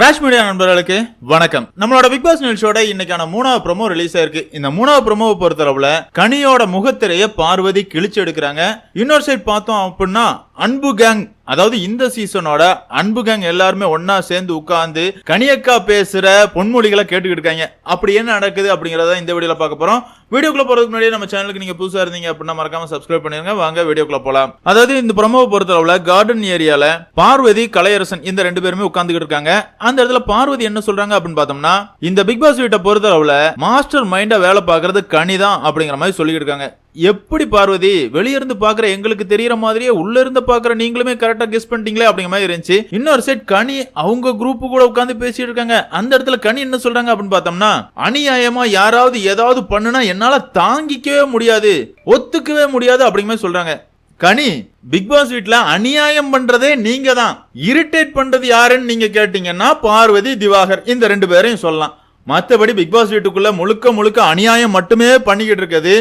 Rash media நண்பர்களுக்கு வணக்கம். நம்மளோட பிக் பாஸ் நிகழ்ச்சியோட இன்னைக்கான மூணாவது ப்ரோமோ ரிலீஸ் ஆயிருக்கு இந்த மூணாவது ப்ரோமோவை பொறுத்தளவுல கனியோட முகத்திரைய பார்வதி கிழிச்சு எடுக்கிறாங்க. இன்னொரு சைட் பார்த்தோம் அப்படின்னா அன்பு கேங் அதாவது இந்த சீசனோட அன்பு கேங் எல்லாருமே ஒன்னா சேர்ந்து உட்கார்ந்து கனியக்கா பேசுற பொன்மொழிகளை கேட்டுக்கிட்டு இருக்காங்க. அப்படி என்ன நடக்குது அப்படிங்கறத இந்த வீடியோல பார்க்க போறோம். வீடியோக்குள்ள போறதுக்கு முன்னாடி நம்ம சேனலுக்கு நீங்க புதுசா இருந்தீங்க அப்படின்னா மறக்காம சப்ஸ்கிரைப் பண்ணிருங்க. வாங்க வீடியோக்குள்ள போலாம். அதாவது இந்த பிரமோ பொறுத்தளவுல கார்டன் ஏரியால பார்வதி கலையரசன் இந்த ரெண்டு பேருமே உட்கார்ந்துகிட்டு இருக்காங்க. அந்த இடத்துல பார்வதி என்ன சொல்றாங்க அப்படின்னு பார்த்தோம்னா இந்த பிக் பாஸ் வீட்டை பொறுத்தளவுல மாஸ்டர் மைண்டா வேலை பார்க்கறது கனிதான் அப்படிங்கிற மாதிரி சொல்லிட்டு இருக்காங்க. எப்படி பார்வதி? வெளியிருந்து பாக்குற எங்களுக்கு தெரியற மாதிரியே உள்ள இருந்து பாக்குற நீங்களுமே கரெக்டா கெஸ் பண்ணிட்டீங்களே அப்படிங்கிற மாதிரி இருந்துச்சு. இன்னொரு செட் கனி அவங்க குரூப் கூட உட்காந்து பேசிட்டு இருக்காங்க. அந்த இடத்துல கனி என்ன சொல்றாங்க அப்படின்னு பார்த்தோம்னா அநியாயமா யாராவது ஏதாவது பண்ணுனா என்னால் தாங்கிக்கவே முடியாது ஒத்துக்கவே முடியாது அப்படிங்கிற சொல்கிறாங்க கனி பிக் பாஸ் வீட்ல அநியாயம் பண்றதே நீங்க தான் இரிட்டேட் பண்றது யாருன்னு நீங்க கேட்டீங்கன்னா பார்வதி திவாகர் இந்த ரெண்டு பேரையும் சொல்லலாம். மற்றபடி பிக் பாஸ் வீட்டுக்குள்ள முழுக்க முழுக்க அநியாயம் மட்டுமே பண்ணிக்கிட்டு கனி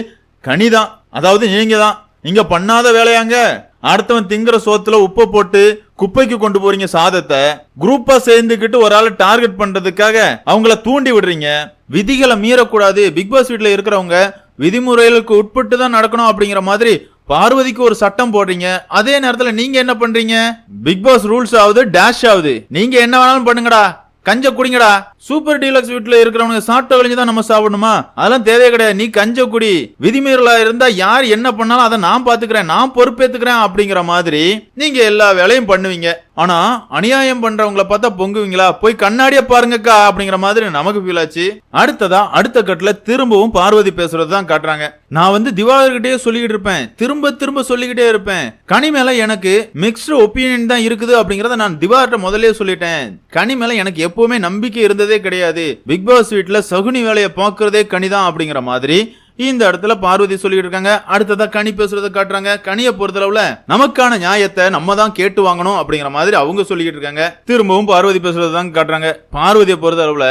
கனிதான். அதாவது நீங்க தான் இங்க பண்ணாத வேலையாங்க. அடுத்தவன் திங்கிற சோத்துல உப்பை போட்டு குப்பைக்கு கொண்டு போறீங்க சாதத்தை. குரூப்பா சேர்ந்துக்கிட்டு ஒரு ஆளை டார்கெட் பண்றதுக்காக அவங்கள தூண்டி விடுறீங்க. விதிகளை மீறக்கூடாது. பிக் பாஸ் வீட்டில் இருக்கிறவங்க விதிமுறைகளுக்கு உட்பட்டு தான் நடக்கணும் அப்படிங்கிற மாதிரி பார்வதிக்கு ஒரு சட்டம் போடுறீங்க. அதே நேரத்தில் நீங்க என்ன பண்றீங்க? பிக் பாஸ் ரூல்ஸ் ஆகுது டேஷ் ஆகுது நீங்க என்ன வேணாலும் பண்ணுங்கடா. கஞ்ச குடிங்கடா. சூப்பர் டீலக்ஸ் வீட்டுல இருக்கிறவங்க சாப்பிட்ட கழிஞ்சு தான் நம்ம சாப்பிடணுமா? அதெல்லாம் தேவையே கிடையாது. நீ கஞ்ச குடி விதிமீறலா இருந்தா யார் என்ன பண்ணாலும் அதை நான் பாத்துக்கிறேன் நான் பொறுப்பேத்துக்கிறேன் அப்படிங்கிற மாதிரி நீங்க எல்லா வேலையும் பண்ணுவீங்க. ஆனா அநியாயம் பண்றவங்கள பார்த்தா பொங்குவீங்களா? போய் கண்ணாடிய பாருங்கக்கா அப்படிங்கிற மாதிரி நமக்கு ஃபீல் ஆச்சு. அடுத்ததா அடுத்த கட்டுல திரும்பவும் பார்வதி பேசுறது தான் காட்டுறாங்க. நான் வந்து திவாகர்கிட்டயே சொல்லிக்கிட்டு இருப்பேன். திரும்ப திரும்ப சொல்லிக்கிட்டே இருப்பேன். கனி மேல எனக்கு மிக்ஸ்டு ஒப்பீனியன் தான் இருக்குது அப்படிங்கறத நான் திவார்ட்ட முதல்ல சொல்லிட்டேன். கனி மேல எனக்கு எப்பவுமே நம்பிக்கை இருந்ததே கிடையாது. பிக் பாஸ் வீட்டில் சகுனி வேலையை பார்க்கறதே கனிதான் அப்படிங்கிற மாதிரி இந்த இடத்துல பார்வதி சொல்லிட்டு இருக்காங்க. அடுத்ததா கனி பேசுறதை காட்டுறாங்க. கனியை பொறுத்தளவுல நமக்கான நியாயத்தை நம்ம தான் கேட்டு வாங்கணும் அப்படிங்கிற மாதிரி அவங்க சொல்லிட்டு இருக்காங்க. திரும்பவும் பார்வதி பேசுறது தான் காட்டுறாங்க. பார்வதியை பொறுத்தளவுல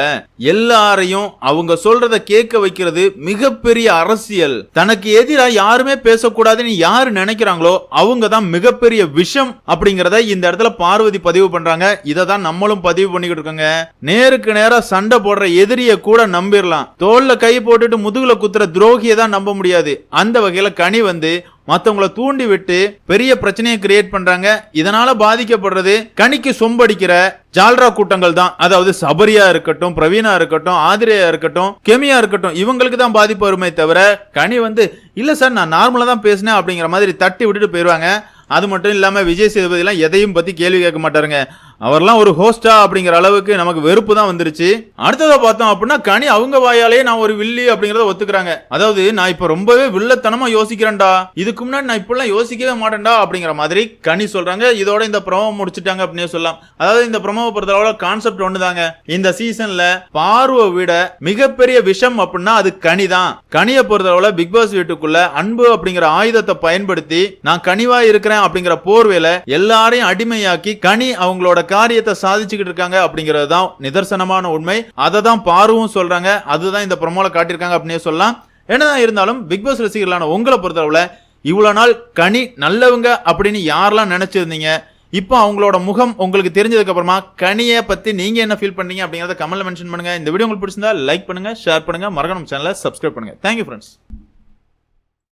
எல்லாரையும் அவங்க சொல்றத கேட்க வைக்கிறது மிகப்பெரிய அரசியல். தனக்கு எதிராக யாருமே பேசக்கூடாதுன்னு யாரு நினைக்கிறாங்களோ அவங்க தான் மிகப்பெரிய விஷம் அப்படிங்கறத இந்த இடத்துல பார்வதி பதிவு பண்றாங்க. இதை தான் நம்மளும் பதிவு பண்ணிக்கிட்டு இருக்கோங்க. நேருக்கு நேரா சண்டை போடுற எதிரிய கூட நம்பிடலாம் தோல்ல கை போட்டுட்டு முதுகுல குத்துற துரோகியை தான் நம்ப முடியாது. அந்த வகையில் கனி வந்து மற்றவங்கள தூண்டி விட்டு பெரிய பிரச்சனையை கிரியேட் பண்றாங்க. இதனால பாதிக்கப்படுறது கனிக்கு சொம்படிக்கிற ஜால்ரா கூட்டங்கள் தான். அதாவது சபரியா இருக்கட்டும் பிரவீனா இருக்கட்டும் ஆதிரியா இருக்கட்டும் கெமியா இருக்கட்டும் இவங்களுக்கு தான் பாதிப்பு வருமே தவிர கனி வந்து இல்ல சார் நான் நார்மலா தான் பேசினேன் அப்படிங்கிற மாதிரி தட்டி விட்டுட்டு போயிடுவாங்க அது மட்டும் இல்லாமல் விஜய் சேதுபதிலாம் எதையும் பற்றி கேள்வி கேட்க மாட்டாருங்க. அவர்லாம் ஒரு ஹோஸ்டா அப்படிங்கிற அளவுக்கு நமக்கு வெறுப்பு தான் வந்துருச்சு. அடுத்ததை பார்த்தோம் அப்படின்னா கனி அவங்க வாயாலே நான் ஒரு வில்லி அப்படிங்கறத ஒத்துக்கிறாங்க. அதாவது நான் இப்ப ரொம்பவே வில்லத்தனமா யோசிக்கிறேன்டா. இதுக்கு முன்னாடி நான் இப்பெல்லாம் யோசிக்கவே மாட்டேன்டா அப்படிங்கிற மாதிரி கனி சொல்றாங்க. இதோட இந்த பிரமவம் முடிச்சுட்டாங்க அப்படின்னு சொல்லலாம். அதாவது இந்த ப்ரொமோவை பொறுத்தளவுல கான்செப்ட் ஒண்ணுதாங்க. இந்த சீசன்ல பார்வை விட மிகப்பெரிய விஷம் அப்படின்னா அது கனி தான். கனியை பொறுத்தளவுல பிக் பாஸ் வீட்டுக்குள்ள அன்பு அப்படிங்கிற ஆயுதத்தை பயன்படுத்தி நான் கனிவா இருக்கிறேன் அப்படிங்கிற போர்வையில எல்லாரையும் அடிமையாக்கி கனி அவங்களோட காரியத்தை சாதிச்சுக்கிட்டு இருக்காங்க அப்படிங்கிறது தான் நிதர்சனமான உண்மை. அதை தான் பார்வும் சொல்றாங்க. அதுதான் இந்த ப்ரொமோல காட்டியிருக்காங்க அப்படின்னு சொல்லலாம். என்னதான் இருந்தாலும் பிக் பாஸ் ரசிகர்களான உங்களை பொறுத்தளவுல இவ்வளவு நாள் கனி நல்லவங்க அப்படின்னு யாரெல்லாம் நினைச்சிருந்தீங்க? இப்போ அவங்களோட முகம் உங்களுக்கு தெரிஞ்சதுக்கு அப்புறமா கனியை பத்தி நீங்க என்ன ஃபீல் பண்ணீங்க அப்படிங்கறத கமெண்ட்ல மென்ஷன் பண்ணுங்க. இந்த வீடியோ உங்களுக்கு பிடிச்சிருந்தா லைக் பண்ணுங்க ஷேர் பண்ணுங்க. மறக்கணும் சேனலை சப்ஸ்கிரைப் பண்ணுங்க. Thank you friends